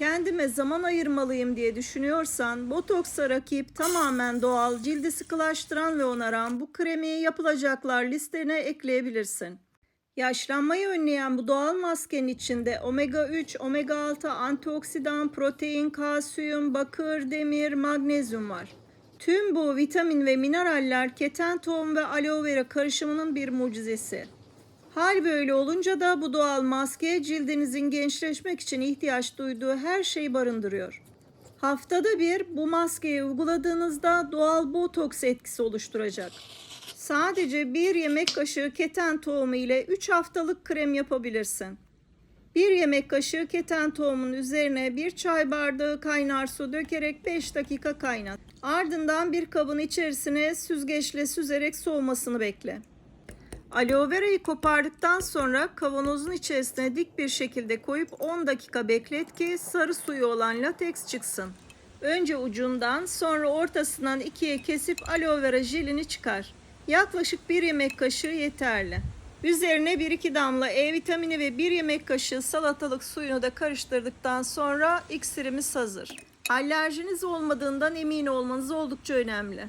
Kendime zaman ayırmalıyım diye düşünüyorsan botoksa rakip tamamen doğal, cildi sıkılaştıran ve onaran bu kremi yapılacaklar listene ekleyebilirsin. Yaşlanmayı önleyen bu doğal maskenin içinde omega 3, omega 6, antioksidan, protein, kalsiyum, bakır, demir, magnezyum var. Tüm bu vitamin ve mineraller keten tohum ve aloe vera karışımının bir mucizesi. Hal böyle olunca da bu doğal maske cildinizin gençleşmek için ihtiyaç duyduğu her şeyi barındırıyor. Haftada bir bu maskeyi uyguladığınızda doğal botoks etkisi oluşturacak. Sadece bir yemek kaşığı keten tohumu ile 3 haftalık krem yapabilirsin. Bir yemek kaşığı keten tohumunun üzerine bir çay bardağı kaynar su dökerek 5 dakika kaynat. Ardından bir kabın içerisine süzgeçle süzerek soğumasını bekle. Aloe verayı kopardıktan sonra kavanozun içerisine dik bir şekilde koyup 10 dakika beklet ki sarı suyu olan lateks çıksın. Önce ucundan sonra ortasından ikiye kesip aloe vera jelini çıkar. Yaklaşık bir yemek kaşığı yeterli. Üzerine 1-2 damla E vitamini ve 1 yemek kaşığı salatalık suyunu da karıştırdıktan sonra iksirimiz hazır. Alerjiniz olmadığından emin olmanız oldukça önemli.